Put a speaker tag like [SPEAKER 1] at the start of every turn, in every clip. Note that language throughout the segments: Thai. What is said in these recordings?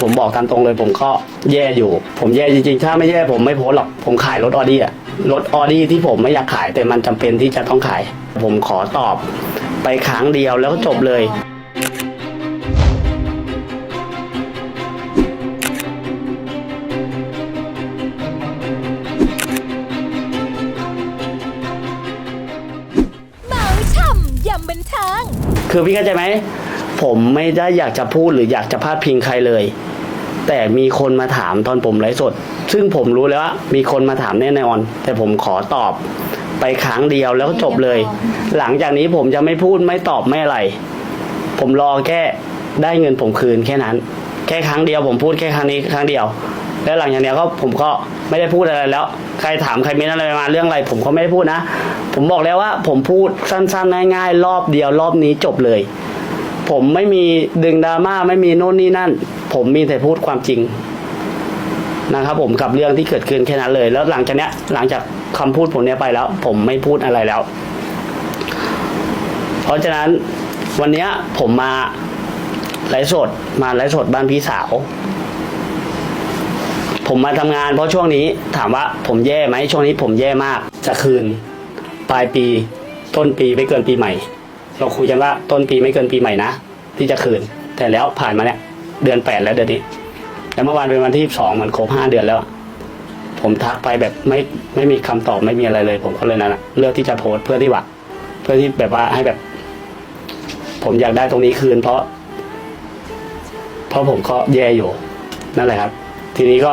[SPEAKER 1] ผมบอกตามตรงเลย ผมก็แย่อยู่ ผมแย่จริงๆ ถ้าไม่แย่ผมไม่โพสต์หรอก ผมขายรถออดี้อะรถออดี้ที่ผมไม่อยากขายแต่มันจำเป็นที่จะต้องขาย ผมขอตอบไปครั้งเดียวแล้วก็จบเลย
[SPEAKER 2] เมาช่ำยำบันเทิง
[SPEAKER 1] คือพี่เข้าใจไหม ผมไม่ได้อยากจะพูดหรืออยากจะพาดพิงใครเลย แต่มีคนมาถามตอนผมไลฟ์สด ซึ่งผมรู้แล้วว่ามีคนมาถามแน่นอน แต่ผมขอตอบไปครั้งเดียวแล้วก็จบเลย หลังจากนี้ผมจะไม่พูดไม่ตอบไม่อะไร ผมรอแค่ได้เงินผมคืนแค่นั้น แค่ครั้งเดียวผมพูดแค่ครั้งนี้ครั้งเดียว แล้วหลังจากนี้ก็ผมก็ไม่ได้พูดอะไรแล้ว ใครถามใครมีอะไรมาเรื่องอะไร ผมก็ไม่ได้พูดนะ ผมบอกแล้วว่า ผมพูดสั้นๆง่ายๆรอบเดียวรอบนี้จบเลย ผมไม่มีดึงดราม่าไม่มีโน่นนี่นั่น ผมมีแต่พูดความจริงนะครับผมกับเรื่องที่เกิดขึ้นแค่นั้นเลย แล้วหลังจากเนี้ย หลังจากคำพูดผมเนี้ยไปแล้ว ผมไม่พูดอะไรแล้ว เพราะฉะนั้นวันเนี้ยผมมาไลฟ์สดมาไลฟ์สดบ้านพี่สาว ผมมาทำงานเพราะช่วงนี้ถามว่าผมแย่ไหมช่วงนี้ผมแย่มากจะคืน ปลายปีต้นปีไม่เกินปีใหม่ เราคุยกันว่าต้นปีไม่เกินปีใหม่นะ ที่จะคืน แต่แล้วผ่านมาเนี่ยเดือนแปดแล้วเดือนนี้ แล้วเมื่อวานเป็นวันที่สองมันครบห้าเดือนแล้ว ผมทักไปแบบไม่ไม่มีคำตอบไม่มีอะไรเลย ผมก็เลยนั่นอะเลือกที่จะโพสเพื่อที่ว่าเพื่อที่แบบว่าให้แบบ ผมอยากได้ตรงนี้คืน เพราะ เพราะผมก็แย่อยู่นั่นแหละครับ ทีนี้ก็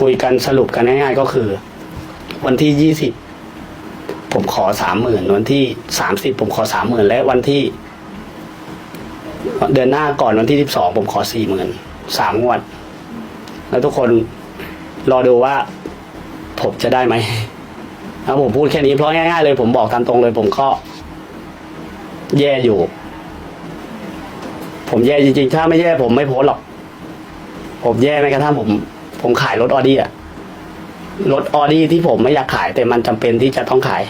[SPEAKER 1] คุยกันสรุปกันง่ายๆก็คือ วันที่ยี่สิบ ผมขอสามหมื่นวันที่สามสิบผมขอสามหมื่นและวันที่ เดือนหน้าก่อนวันที่สิบสองผมขอสี่หมื่นสามงวด แล้วทุกคนรอดูว่า ผมจะได้ไหมแล้วผมพูดแค่นี้เพราะง่ายๆเลย ผมบอกตามตรงเลย ผมก็แย่อยู่ ผมแย่จริงๆ ถ้าไม่แย่ผมไม่โพสหรอก ผมแย่แม้กระทั่งผม ผมขายรถออดี้อะ รถออดี้ที่ผมไม่อยากขายแต่มันจำเป็นที่จะต้องขาย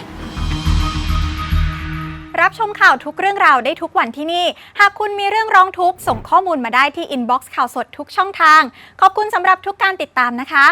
[SPEAKER 3] รับชมข่าวทุกเรื่องราวได้ทุกวันที่นี่ หากคุณมีเรื่องร้องทุกข์ส่งข้อมูลมาได้ที่อินบ็อกซ์ข่าวสดทุกช่องทาง ขอบคุณสำหรับทุกการติดตามนะคะ